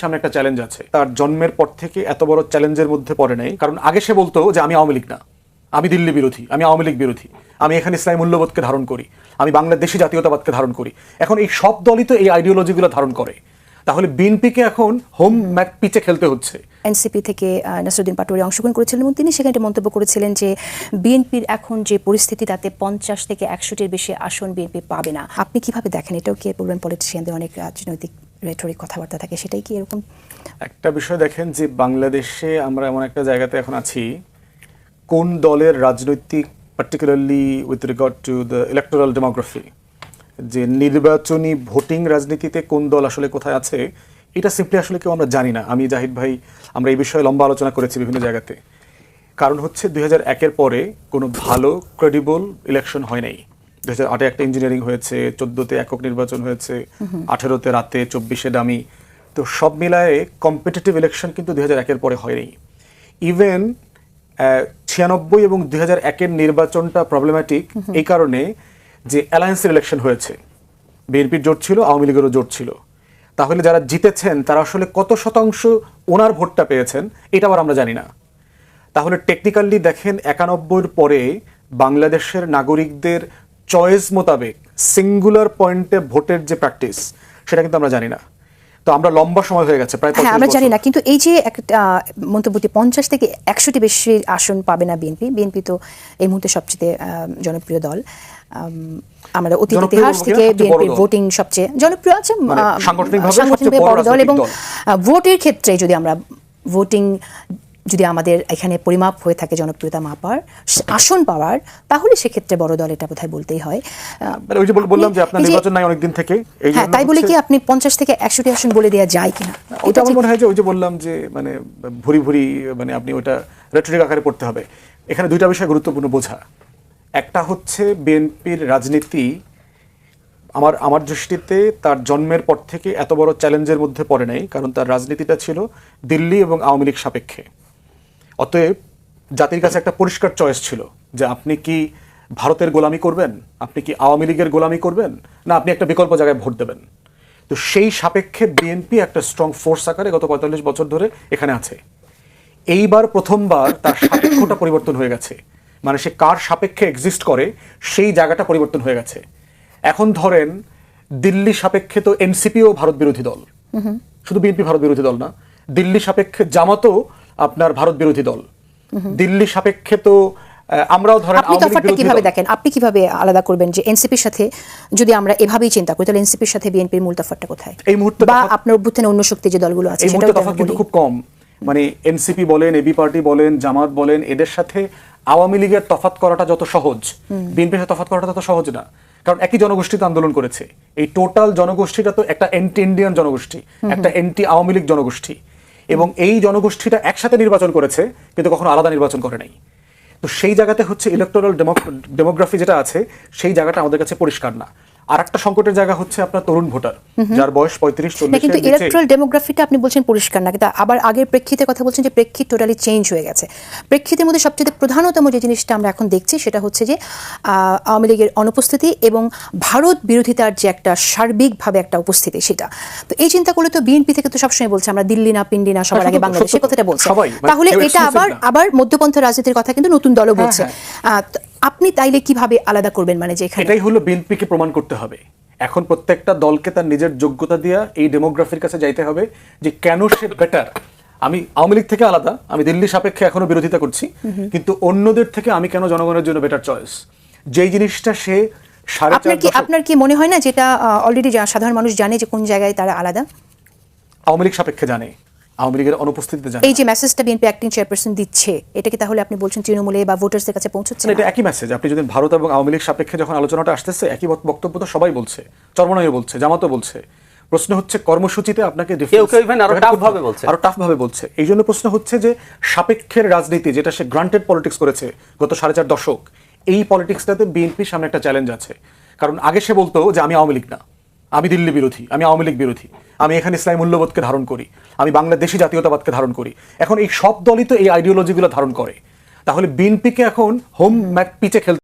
সামনে একটা চ্যালেঞ্জ আছে। তার জন্মের পর থেকে এত বড় চ্যালেঞ্জের মধ্যে পড়ে নাই। কারণ আগে সে বলতো যে, আমি আওয়ামী লীগ না। আমি দিল্লি বিরোধী। আমি আওয়ামী লীগ বিরোধী। আমি এখানে ইসলামী মূল্যবোধকে ধারণ করি। আমি বাংলাদেশি জাতীয়তাবাদকে ধারণ করি। এখন এই সব দলই তো এই আইডিওলজিগুলো ধারণ করে। তাহলে বিএনপিকে এখন হোম ম্যাচ পিচে খেলতে হচ্ছে। এনসিপি থেকে নাসরুদ্দিন পাটোয়ারি অংশগ্রহণ করেছিলেন এবং তিনি সেখানে মন্তব্য করেছিলেন যে, বিএনপির এখন যে পরিস্থিতি, তাতে পঞ্চাশ থেকে একশোটির বেশি আসন বিএনপি পাবে না। আপনি কীভাবে দেখেন? এটাও কি বলবেন পলিটিশিয়ানদের অনেক রাজনৈতিক রেটরিক কথাবার্তা থাকে, সেটাই কি এরকম? একটা বিষয় দেখেন যে বাংলাদেশে আমরা এমন একটা জায়গাতে এখন আছি, কোন দলের রাজনৈতিক particularly with regard to the electoral demography যে নির্বাচনী ভোটিং রাজনীতিতে কোন দল আসলে কোথায় আছে, এটা সিম্পলি আসলে কেউ আমরা জানি না। আমি জাহিদ ভাই, আমরা এই বিষয়ে লম্বা আলোচনা করেছি বিভিন্ন জায়গাতে। কারণ হচ্ছে দুই হাজার একের পরে কোনো ভালো ক্রেডিবল ইলেকশন হয় নাই। দু হাজার আটে একটা ইঞ্জিনিয়ারিং হয়েছে, চোদ্দোতে একক নির্বাচন হয়েছে, আঠেরোতে রাতে, চব্বিশে দামি। তো সব মিলায়ে কম্পিটিটিভ ইলেকশন কিন্তু দুই হাজার একের পরে হয়নি। ইভেন ছিয়ানব্বই এবং দুই হাজার একের নির্বাচনটা প্রবলেম্যাটিক এই কারণে যে অ্যালায়েন্সের ইলেকশন হয়েছে। বিএনপির জোট ছিল, আওয়ামী লীগেরও জোট ছিল। তাহলে যারা জিতেছেন, তারা আসলে কত শতাংশ ওনার ভোটটা পেয়েছেন, এটা আবার আমরা জানি না। তাহলে টেকনিক্যালি দেখেন, একানব্বইয়ের পরে বাংলাদেশের নাগরিকদের চয়েস মোতাবেক সিঙ্গুলার পয়েন্টে ভোটের যে প্র্যাকটিস সেটা কিন্তু আমরা জানি না। তো আমরা লম্বা সময় হয়ে গেছে প্রায় হ্যাঁ আমরা জানি না। কিন্তু এই যে একটা মন্তব্যটি পঞ্চাশ থেকে একশোটি বেশি আসন পাবে না বিএনপি। বিএনপি তো এই মুহূর্তে সবচেয়ে জনপ্রিয় দল। আম, আমরা অতীত ইতিহাস থেকে বিএনপির ভোটিং সবচেয়ে জনপ্রিয় আছে। মানে সাংগঠনিকভাবে বড় দল এবং ভোটের ক্ষেত্রে যদি আমরা ভোটিং যদি আমাদের এখানে পরিমাপ হয়ে থাকে জনপ্রিয়তা মাপার আসন পাওয়ার তাহলে সেক্ষেত্রে বড় দল এটা বোধহয় বলতেই হয়। মানে ওই যে বললাম যে আপনার নির্বাচন নাই অনেকদিন থেকে হ্যাঁ তাই বলে কি আপনি পঞ্চাশ থেকে একশোটি আসন বলে দেওয়া যায় কিনা? ওটা আমার মনে হয় যে ওই যে বললাম যে মানে ভুরি ভুরি মানে আপনি ওটা রেটরিক আকারে পড়তে হবে। এখানে দুইটা বিষয় গুরুত্বপূর্ণ বোঝা। একটা হচ্ছে বিএনপির রাজনীতি আমার আমার দৃষ্টিতে তার জন্মের পর থেকে এত বড় চ্যালেঞ্জের মধ্যে পড়ে নাই কারণ তার রাজনীতিটা ছিল দিল্লি এবং আওয়ামী লীগ সাপেক্ষে। অতএব জাতির কাছে একটা পরিষ্কার চয়েস ছিল যে আপনি কি ভারতের গোলামি করবেন? আপনি কি আওয়ামী লীগের গোলামি করবেন? না আপনি একটা বিকল্প জায়গায় ভোট দেবেন। তো সেই সাপেক্ষে বিএনপি একটা স্ট্রং ফোর্স আকারে গত পঁয়তাল্লিশ বছর ধরে এখানে আছে। এইবার প্রথমবার তার সাপেক্ষটা পরিবর্তন হয়ে গেছে। মানে সে কার সাপেক্ষে এক্সিস্ট করে সেই জায়গাটা পরিবর্তন হয়ে গেছে। এখন ধরেন দিল্লি সাপেক্ষে তো এনসিপিও ভারত বিরোধী দল। শুধু বিএনপি ভারত বিরোধী দল না দিল্লি সাপেক্ষে জামাতও আপনার ভারত বিরোধী দল। দিল্লি সাপেক্ষে তো আমরাও ধরেন আপনি তফাৎটা কীভাবে দেখেন? আপনি কীভাবে আলাদা করবেন যে এনসিপির সাথে যদি আমরা এভাবেই চিন্তা করি তাহলে এনসিপির সাথে বিএনপির মূল তফাৎটা কোথায়? এই মুহূর্তে বা আপনার অভ্যুত্থানে অন্য শক্তি যে দলগুলো আছে মুহূর্তে তফাৎ কিন্তু খুব কম। মানে এনসিপি বলেন এবি পার্টি বলেন জামাত বলেন এদের সাথে আওয়ামী লীগের তফাৎ করাটা যত সহজ বিএনপির সাথে তফাৎ করাটা তত সহজ না। কারণ একই জনগোষ্ঠীতে আন্দোলন করেছে। এই টোটাল জনগোষ্ঠীটা তো একটা এন্টি ইন্ডিয়ান জনগোষ্ঠী একটা এন্টি আওয়ামী লীগ জনগোষ্ঠী। এবং এই জনগোষ্ঠীটা একসাথে নির্বাচন করেছে, কিন্তু কখনো আলাদা নির্বাচন করে নাই। তো সেই জায়গাতে হচ্ছে ইলেকট্রাল ডেমোগ্রাফি যেটা আছে, সেই জায়গাটা আমাদের কাছে পরিষ্কার না। আর একটা সংকটের জায়গা হচ্ছে আপনার তরুণ ভোটার যার বয়স পঁয়ত্রিশ না কিন্তু ইলেকট্রাল ডেমোগ্রাফিটা আপনি বলছেন পরিষ্কার না কিন্তু আবার আগের প্রেক্ষিতে কথা বলছেন যে প্রেক্ষিত টোটালি চেঞ্জ হয়ে গেছে। প্রেক্ষিতের মধ্যে সবচেয়ে প্রধানতম যে জিনিসটা আমরা এখন দেখছি সেটা হচ্ছে যে আওয়ামী লীগের অনুপস্থিতি এবং ভারত বিরোধিতার যে একটা সার্বিকভাবে একটা উপস্থিতি সেটা। তো এই চিন্তা করলে তো বিএনপি থেকে তো সবসময় বলছে আমরা দিল্লি না পিন্ডি না সবার হ্যাঁ, আগে সত্য- বাংলাদেশ সত্য এই কথাটা বলছে। মানে তাহলে এটা আবার আবার মধ্যপন্থ রাজনীতির কথা কিন্তু নতুন দলও বলছে। হ্যাঁ। আহ, তো আপনি তাইলে কীভাবে আলাদা করবেন মানে যে এটাই হলো বিএনপিকে প্রমাণ করতে হবে। এখন প্রত্যেকটা দলকে তার নিজের যোগ্যতা দিয়া এই ডেমোগ্রাফির কাছে যাইতে হবে যে কেন সে বেটার আমি আওয়ামী লীগ থেকে আলাদা আমি দিল্লি সাপেক্ষে এখনও বিরোধিতা করছি কিন্তু অন্যদের থেকে আমি কেন জনগণের জন্য বেটার চয়েস যেই জিনিসটা সে আপনার কি আপনার কি মনে হয় না যেটা অলরেডি সাধারণ মানুষ জানে যে কোন জায়গায় তারা আলাদা? আওয়ামী লীগ সাপেক্ষে জানে। আওয়ামী লীগের অনুপস্থিতিতে জানে এই যে মেসেজটা বিএনপি অ্যাক্টিং চেয়ারপারসন দিচ্ছে এটা কি তাহলে আপনি বলছেন তৃণমূলে বা ভোটার্সদের কাছে পৌঁছচ্ছে না? এটা একই মেসেজ আপনি যদি ভারত এবং আওয়ামী লীগ সাপেক্ষে যখন আলোচনাটা আসতেছে একই বক্তব্য তো সবাই বলছে চরমনাইও বলছে জামাতও বলছে। প্রশ্ন হচ্ছে কর্মসূচিতে আপনাকে কেউ কেউ even আরও tough ভাবে বলছে। আরও টাফ ভাবে বলছে। এই জন্য প্রশ্ন হচ্ছে যে সাপেক্ষের রাজনীতি যেটা সে গ্রান্টেড পলিটিক্স করেছে গত সাড়ে চার দশক এই পলিটিক্সটাতে বিএনপির সামনে একটা চ্যালেঞ্জ আছে। কারণ আগে সে বলতো যে আমি আওয়ামী লীগ না। আমি দিল্লি বিরোধী, আমি আওয়ামী লীগ বিরোধী, আমি এখানে ইসলামী মূল্যবোধকে ধারণ করি, আমি বাংলাদেশি জাতীয়তাবাদকে ধারণ করি। এখন এই সব দলই তো এই আইডিওলজিগুলো ধারণ করে। তাহলে বিএনপিকে এখন হোম ম্যাক পিচে খেলতে